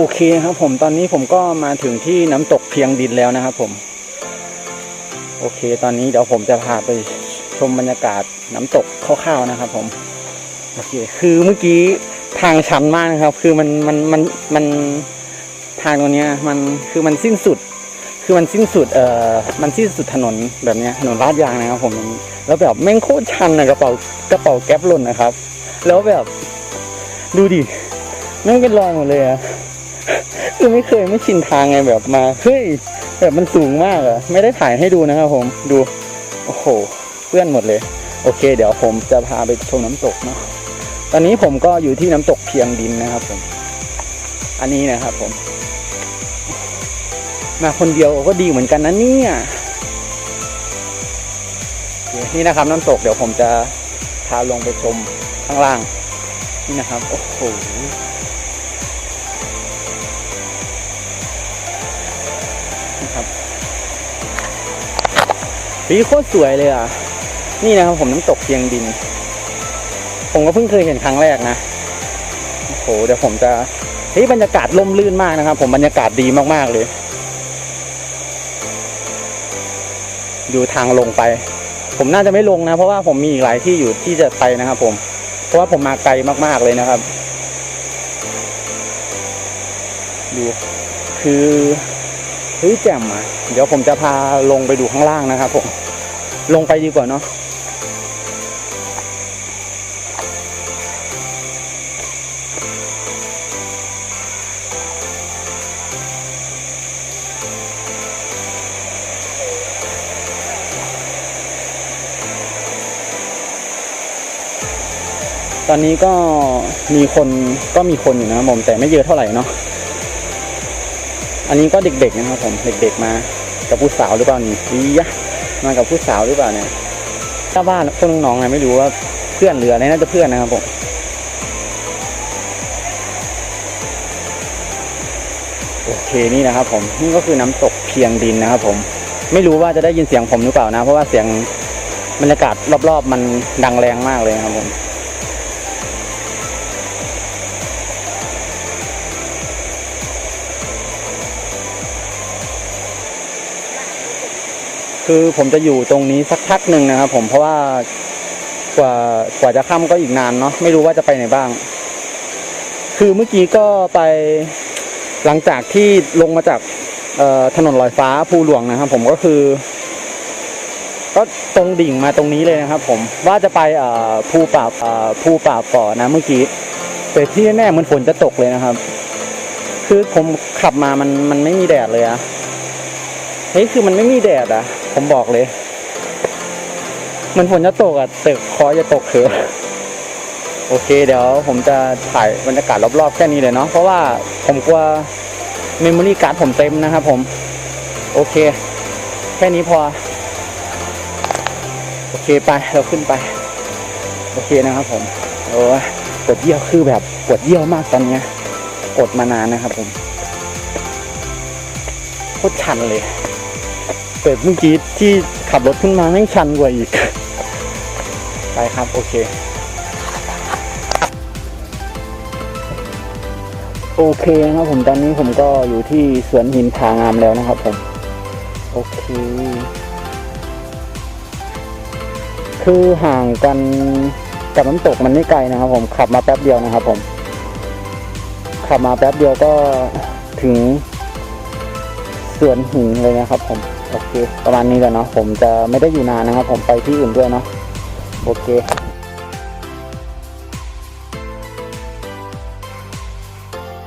โอเคครับผมตอนนี้ผมก็มาถึงที่น้ำตกเพียงดินแล้วนะครับผมโอเค ตอนนี้เดี๋ยวผมจะพาไปชมบรรยากาศน้ำตกคร่าวๆนะครับผมโอเคคือเมื่อกี้ทางชันมากนะครับ คือมันมันมันมันทางตรงเนี้ยมันคือมันสิ้นสุด คือมันสิ้นสุดเอ่อมันสิ้นสุดถนนแบบเนี้ยถนนลาดยางนะครับผมแล้วแบบแม่งโคตรชันนะกระเป๋ากระเป๋าแก๊ปหล่นนะครับ แล้วแบบดูดิแม่งเป็นรอยหมดเลยอะ คือไม่เคยไม่ชินทางไงแบบมา เฮ้ย แบบมันสูงมากอะไม่ได้ถ่ายให้ดูนะครับผมดู โอ้โหเปื้อนหมดเลย โอเค เดี๋ยวผมจะพาไปชมน้ำตกเนาะตอนนี้ผมก็อยู่ที่น้ำตกเพียงดินนะครับผม อันนี้นะครับผม มาคนเดียวก็ดีเหมือนกันนะเนี่ยนี่นะครับ น้ำตกเดี๋ยวผมจะพาลงไปชมข้างล่าง นี่นะครับ โอ้โห วิโคตรสวยเลยอะ นี่นะครับผมน้ำตกเพียงดิน ผมก็เพิ่งเคยเห็นครั้งแรกนะ โอ้โหเดี๋ยวผมจะเฮ้ยบรรยากาศล่มลื่นมากนะครับ ผมบรรยากาศดีมากๆเลย ดูทางลงไป ผมน่าจะไม่ลงนะ เพราะว่าผมมีอีกหลายที่อยู่ที่จะไปนะครับผม เพราะว่าผมมาไกลมากๆเลยนะครับ ดูคือ เฮ้ยแจ่มอะเดี๋ยวผมจะพาลงไปดูข้างล่างนะครับผมลงไปดีกว่าเนาะตอนนี้ก็มีคนก็มีคนอยู่นะผมแต่ไม่เยอะเท่าไหร่เนาะ อันนี้ก็เด็กๆนะครับผมเด็กๆมากับผู้สาวหรือเปล่านี่อียะมากับผู้สาวหรือเปล่าเนี่ยถ้าบ้านพวกน้องๆไงไม่รู้ว่าเพื่อนเหรืออะไรน่าจะเพื่อนนะครับผมโอเคนี่นะครับ ผมนี่ก็คือน้ำตกเพียงดินนะครับ ผมไม่รู้ว่าจะได้ยินเสียงผมหรือเปล่านะ เพราะว่าเสียงบรรยากาศรอบๆ มันดังแรงมากเลยครับผม คือผมจะอยู่ตรงนี้สักพักหนึ่งนะครับผมเพราะว่ากว่ากว่าจะค่ำก็อีกนานเนาะไม่รู้ว่าจะไปไหนบ้าง คือเมื่อกี้ก็ไปหลังจากที่ลงมาจากถนนลอยฟ้าภูหลวงนะครับ ผมก็คือ ก็ตรงดิ่งมาตรงนี้เลยนะครับ ผมว่าจะไปภูป่าภูป่าก่อนะเมื่อกี้แต่ที่แน่เหมันฝนจะตกเลยนะครับ คือผมขับมามันมันไม่มีแดดเลยอะ เฮ้ยคือมันไม่มีแดดอะ ผมบอกเลย มันฝนจะตกอะตึกคอจะตกเถอะโอเค เดี๋ยวผมจะถ่ายบรรยากาศรอบๆแค่นี้เลยเนาะเพราะว่าผมกลัวเมมโมรี่การ์ดผมเต็มนะครับผม โอเค แค่นี้พอ โอเคไปเราขึ้นไป โอเคนะครับผมโอ้ปวดเยี่ยวคือแบบปวดเยี่ยวมากตอนเนี้ยอดมานานนะครับผมโคตรชันเลย เปิดเมื่อกี้ที่ขับรถขึ้นมาแม่งชันกว่าอีก ไปครับ โอเค โอเคนะครับผมตอนนี้ผมก็อยู่ที่สวนหินผางามแล้วนะครับผม โอเค คือห่างกันกับน้ำตกมันไม่ไกลนะครับผมขับมาแป๊บเดียวนะครับผมขับมาแป๊บเดียวก็ถึงสวนหินเลยนะครับผม โอเค ประมาณนี้แหละเนาะผมจะไม่ได้อยู่นานนะครับ ผมไปที่อื่นด้วยเนาะโอเค